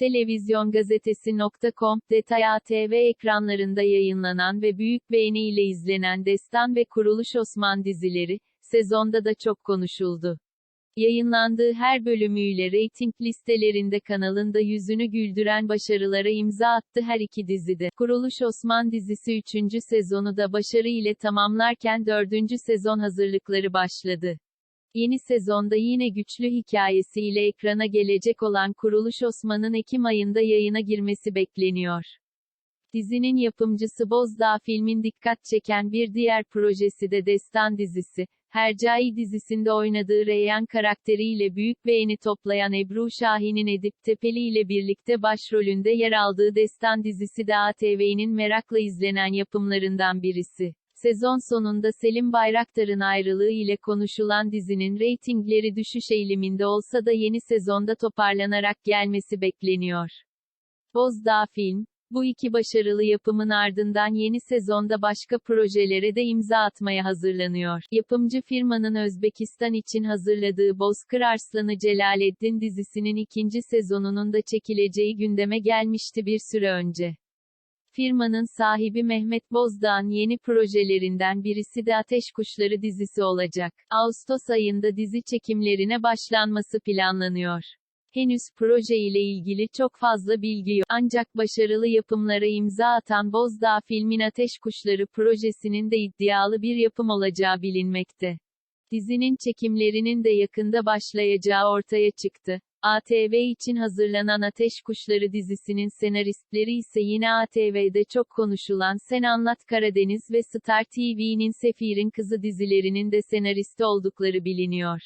Televizyongazetesi.com, Detay ATV ekranlarında yayınlanan ve büyük beğeniyle izlenen Destan ve Kuruluş Osman dizileri, sezonda da çok konuşuldu. Yayınlandığı her bölümüyle reyting listelerinde kanalın da yüzünü güldüren başarılara imza attı her iki dizide. Kuruluş Osman dizisi 3. sezonu da başarı ile tamamlarken 4. sezon hazırlıkları başladı. Yeni sezonda yine güçlü hikayesiyle ekrana gelecek olan Kuruluş Osman'ın Ekim ayında yayına girmesi bekleniyor. Dizinin yapımcısı Bozdağ filmin dikkat çeken bir diğer projesi de Destan dizisi. Hercai dizisinde oynadığı Reyhan karakteriyle büyük beğeni toplayan Ebru Şahin'in Edip Tepeli ile birlikte başrolünde yer aldığı Destan dizisi de ATV'nin merakla izlenen yapımlarından birisi. Sezon sonunda Selim Bayraktar'ın ayrılığı ile konuşulan dizinin reytingleri düşüş eğiliminde olsa da yeni sezonda toparlanarak gelmesi bekleniyor. Bozdağ Film, bu iki başarılı yapımın ardından yeni sezonda başka projelere de imza atmaya hazırlanıyor. Yapımcı firmanın Özbekistan için hazırladığı Bozkır Arslanı Celaleddin dizisinin ikinci sezonunun da çekileceği gündeme gelmişti bir süre önce. Firmanın sahibi Mehmet Bozdağ'ın yeni projelerinden birisi de Ateş Kuşları dizisi olacak. Ağustos ayında dizi çekimlerine başlanması planlanıyor. Henüz proje ile ilgili çok fazla bilgi yok. Ancak başarılı yapımlara imza atan Bozdağ filmin Ateş Kuşları projesinin de iddialı bir yapım olacağı bilinmekte. Dizinin çekimlerinin de yakında başlayacağı ortaya çıktı. ATV için hazırlanan Ateş Kuşları dizisinin senaristleri ise yine ATV'de çok konuşulan Sen Anlat Karadeniz ve Star TV'nin Sefir'in Kızı dizilerinin de senaristi oldukları biliniyor.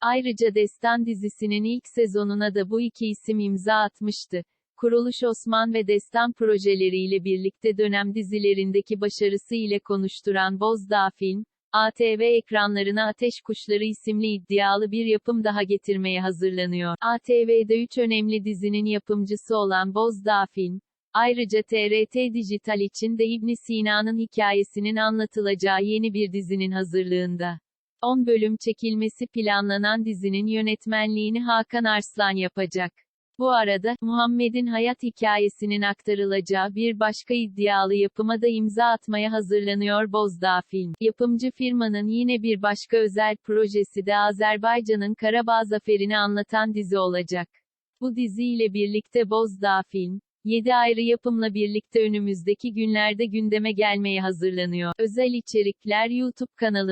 Ayrıca Destan dizisinin ilk sezonuna da bu iki isim imza atmıştı. Kuruluş Osman ve Destan projeleriyle birlikte dönem dizilerindeki başarısı ile konuşturan Bozdağ Film, ATV ekranlarına Ateş Kuşları isimli iddialı bir yapım daha getirmeye hazırlanıyor. ATV'de 3 önemli dizinin yapımcısı olan Bozdağ Film, ayrıca TRT Dijital için de İbn Sina'nın hikayesinin anlatılacağı yeni bir dizinin hazırlığında. 10 bölüm çekilmesi planlanan dizinin yönetmenliğini Hakan Arslan yapacak. Bu arada, Muhammed'in hayat hikayesinin aktarılacağı bir başka iddialı yapıma da imza atmaya hazırlanıyor Bozdağ Film. Yapımcı firmanın yine bir başka özel projesi de Azerbaycan'ın Karabağ Zaferi'ni anlatan dizi olacak. Bu diziyle birlikte Bozdağ Film, 7 ayrı yapımla birlikte önümüzdeki günlerde gündeme gelmeye hazırlanıyor. Özel içerikler YouTube kanalı